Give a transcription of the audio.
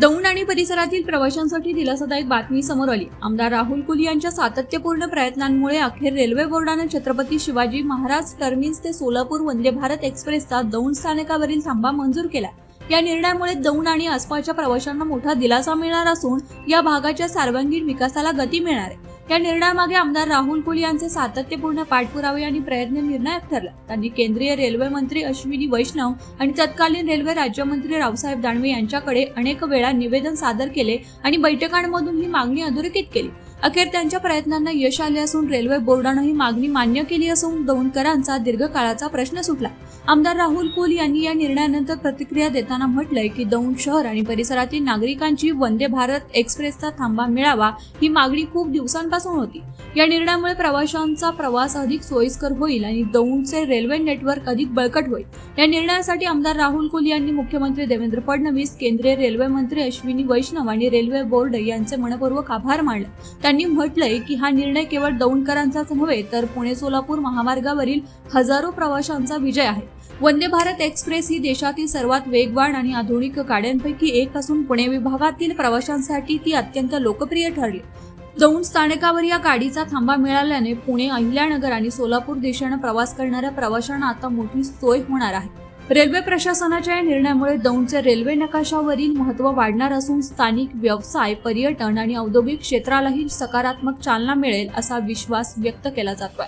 दौंड आणि परिसरातील प्रवाशांसाठी दिलासादायक बातमी समोर आली. आमदार राहुल कुल यांच्या सातत्यपूर्ण प्रयत्नांमुळे अखेर रेल्वे बोर्डानं छत्रपती शिवाजी महाराज टर्मिन्स ते सोलापूर वंदे भारत एक्सप्रेसचा दौंड स्थानकावरील थांबा मंजूर केला. या निर्णयामुळे दौंड आणि आसपासच्या प्रवाशांना मोठा दिलासा मिळणार असून या भागाच्या सर्वांगीण विकासाला गती मिळणार आहे. या निर्णयामागे आमदार राहुल कुल यांचे सातत्यपूर्ण पाठपुरावे आणि प्रयत्न निर्णायक ठरला. त्यांनी केंद्रीय रेल्वे मंत्री अश्विनी वैष्णव आणि तत्कालीन रेल्वे राज्यमंत्री रावसाहेब दानवे यांच्याकडे अनेक वेळा निवेदन सादर केले आणि बैठकांमधून ही मागणी अधोरेखित केली. अखेर त्यांच्या प्रयत्नांना यश आले असून रेल्वे बोर्डानं ही मागणी मान्य केली असून दौंडकरांचा दीर्घकाळाचा प्रश्न सुटला. आमदार राहुल कुल यांनी या निर्णयानंतर प्रतिक्रिया देताना म्हटलंय की दौंड शहर आणि परिसरातील नागरिकांची वंदे भारत एक्सप्रेसचा थांबा मिळावा ही मागणी खूप दिवसांपासून होती. या निर्णयामुळे प्रवाशांचा प्रवास अधिक सोयीस्कर होईल आणि दौंडचे रेल्वे नेटवर्क अधिक बळकट होईल. या निर्णयासाठी आमदार राहुल कुल यांनी मुख्यमंत्री देवेंद्र फडणवीस केंद्रीय रेल्वे मंत्री अश्विनी वैष्णव आणि रेल्वे बोर्ड यांचे मनपूर्वक आभार मानले. त्यांनी म्हटलंय की हा निर्णय केवळ दौंडकरांचाच नव्हे तर पुणे सोलापूर महामार्गावरील हजारो प्रवाशांचा विजय आहे. वंदे भारत एक्सप्रेस ही देशातील सर्वात वेगवान आणि आधुनिक गाड्यांपैकी एक असून पुणे विभागातील प्रवाशांसाठी ती अत्यंत लोकप्रिय ठरली. दौंड स्थानकावर या गाडीचा थांबा मिळाल्याने पुणे अहिल्यानगर आणि सोलापूर दिशेनं प्रवास करणाऱ्या प्रवाशांना आता मोठी सोय होणार आहे. रेल्वे प्रशासनाच्या या निर्णयामुळे दौंडचे रेल्वे नकाशावरील महत्त्व वाढणार असून स्थानिक व्यवसाय पर्यटन आणि औद्योगिक क्षेत्रालाही सकारात्मक चालना मिळेल असा विश्वास व्यक्त केला जातोय.